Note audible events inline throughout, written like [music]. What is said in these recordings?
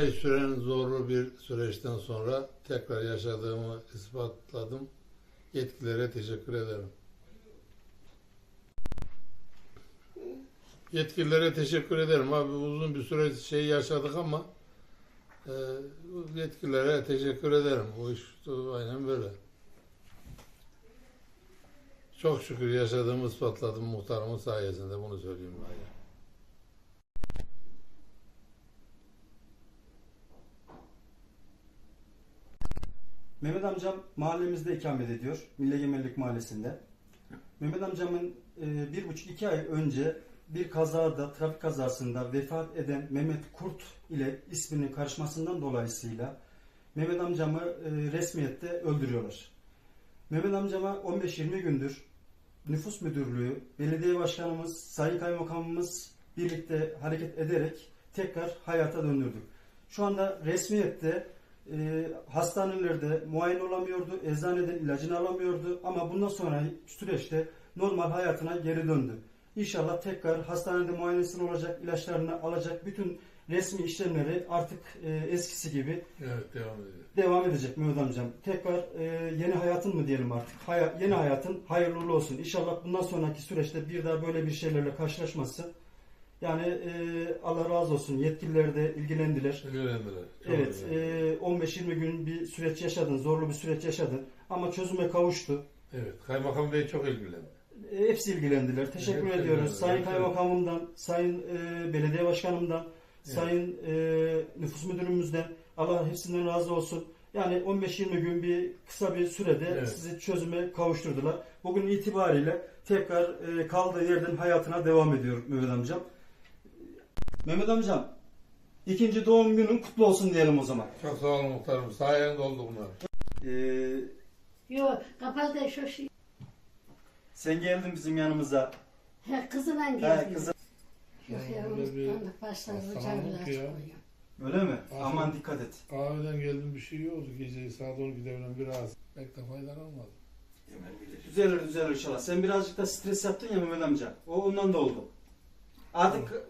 ay süren zorlu bir süreçten sonra tekrar yaşadığımı ispatladım. Yetkililere teşekkür ederim. Yetkililere teşekkür ederim. Abi uzun bir süre şey yaşadık ama e, yetkililere teşekkür ederim. Bu iş aynen böyle. Çok şükür yaşadığımı ispatladım muhtarımın sayesinde bunu söyleyeyim ben Mehmet amcam mahallemizde ikamet ediyor. Gemellik Mahallesi'nde. Mehmet amcamın e, bir buçuk iki ay önce bir kazada, trafik kazasında vefat eden Mehmet Kurt ile isminin karışmasından dolayısıyla Mehmet amcamı e, resmiyette öldürüyorlar. Mehmet amcama 15-20 gündür nüfus müdürlüğü, belediye başkanımız, sayın kaymakamımız birlikte hareket ederek tekrar hayata döndürdük. Şu anda resmiyette e, hastanelerde muayene olamıyordu, eczaneden ilacını alamıyordu ama bundan sonra süreçte normal hayatına geri döndü. İnşallah tekrar hastanede muayenesini olacak, ilaçlarını alacak, bütün resmi işlemleri artık e, eskisi gibi Evet devam edelim. devam edecek Mehmet amcam. Tekrar e, yeni hayatın mı diyelim artık? Haya- yeni hayatın hayırlı olsun. İnşallah bundan sonraki süreçte bir daha böyle bir şeylerle karşılaşmasın. Yani e, Allah razı olsun. Yetkililer de ilgilendiler. Çok Evet, e, 15-20 gün bir süreç yaşadın, zorlu bir süreç yaşadın ama çözüme kavuştu. Evet. Kaymakam Bey çok ilgilendi. E, hepsi ilgilendiler. Teşekkür Hepsi ediyoruz. ilgilendi. Sayın Hepsi- Kaymakamımdan, Sayın e, Belediye Başkanımdan, Evet. Sayın e, Nüfus Müdürümüzden Allah hepsinden razı olsun. Yani 15-20 gün bir kısa bir sürede Evet. sizi çözüme kavuşturdular. Bugün itibariyle tekrar e, kaldığı yerden hayatına devam ediyor Mehmet amcam. Mehmet amcam, ikinci doğum günün kutlu olsun diyelim o zaman. Çok sağ olun muhtarım. Sayende oldu bunlar. E, Yok kapalı şu şey. sen geldin bizim yanımıza. He, kızına Ha, geldi. kızım. Yok ya Öyle bir unutkanlık başladı. hastalandık Bıçağı bile ya. Öyle mi? Aferin. Aman dikkat et. Kahveden geldim bir şey yoktu. Geceyi saat 12'de falan biraz. Pek de faydalanmadım. Düzelir düzelir inşallah. Sen birazcık da stres yaptın ya Mehmet amca. O ondan da oldu. Artık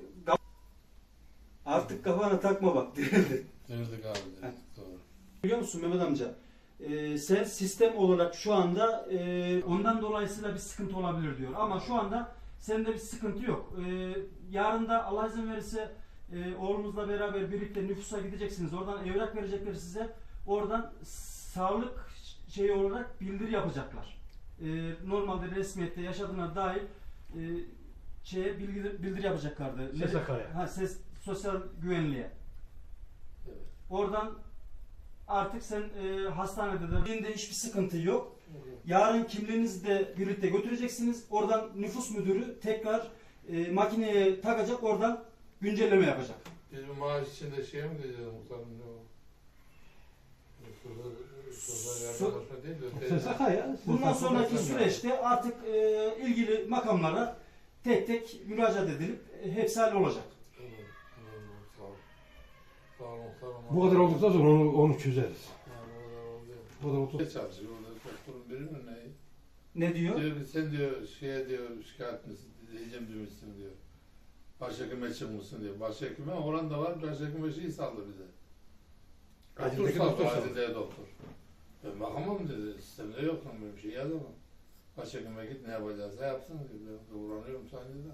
artık kafana takma bak [laughs] denildi. Devirdik abi. Doğru. Biliyor musun Mehmet amca? Ee, sen sistem olarak şu anda e, ondan dolayısıyla bir sıkıntı olabilir diyor. Ama şu anda sende bir sıkıntı yok. Ee, yarın da Allah izin verirse e, oğlumuzla beraber birlikte nüfusa gideceksiniz. Oradan evrak verecekler size. Oradan sağlık şeyi olarak bildiri yapacaklar. Ee, normalde resmiyette yaşadığına dair e, şeye bildiri, bildiri yapacaklardı. Ne- SSK'ya. Ha, ses, sosyal güvenliğe. Evet. Oradan artık sen e, hastanede de Elinde hiçbir sıkıntı yok. Yarın kimliğinizi de birlikte götüreceksiniz. Oradan nüfus müdürü tekrar e, makineye takacak. Oradan güncelleme yapacak. Biz bu maaş içinde şeye mi diyeceğiz muhtarım? Ne o? De [laughs] öte- SSK ya. Bundan sonraki süreçte artık e, ilgili makamlara tek tek müracaat edilip e, hepsi hallolacak. Tamam, Bu kadar olduktan sonra onu, onu çözeriz. Bu kadar oldu. Bu kadar oldu. Ne çalışıyor orada? Doktorun biri mi ne? Ne diyor? Diyor sen diyor şeye diyor şikayet misin diyeceğim demişsin diyor. Başhekime çıkmışsın diyor. Başhekime oran da var. Başhekime şey saldı bize. Doktor Acildeki saldı. doktor saldı. Acilde doktor. Ben bakamam dedi. Sistemde yok lan böyle bir şey yazamam. Başhekime git ne yapacaksa yapsın dedi. Ben uğranıyorum sahnede.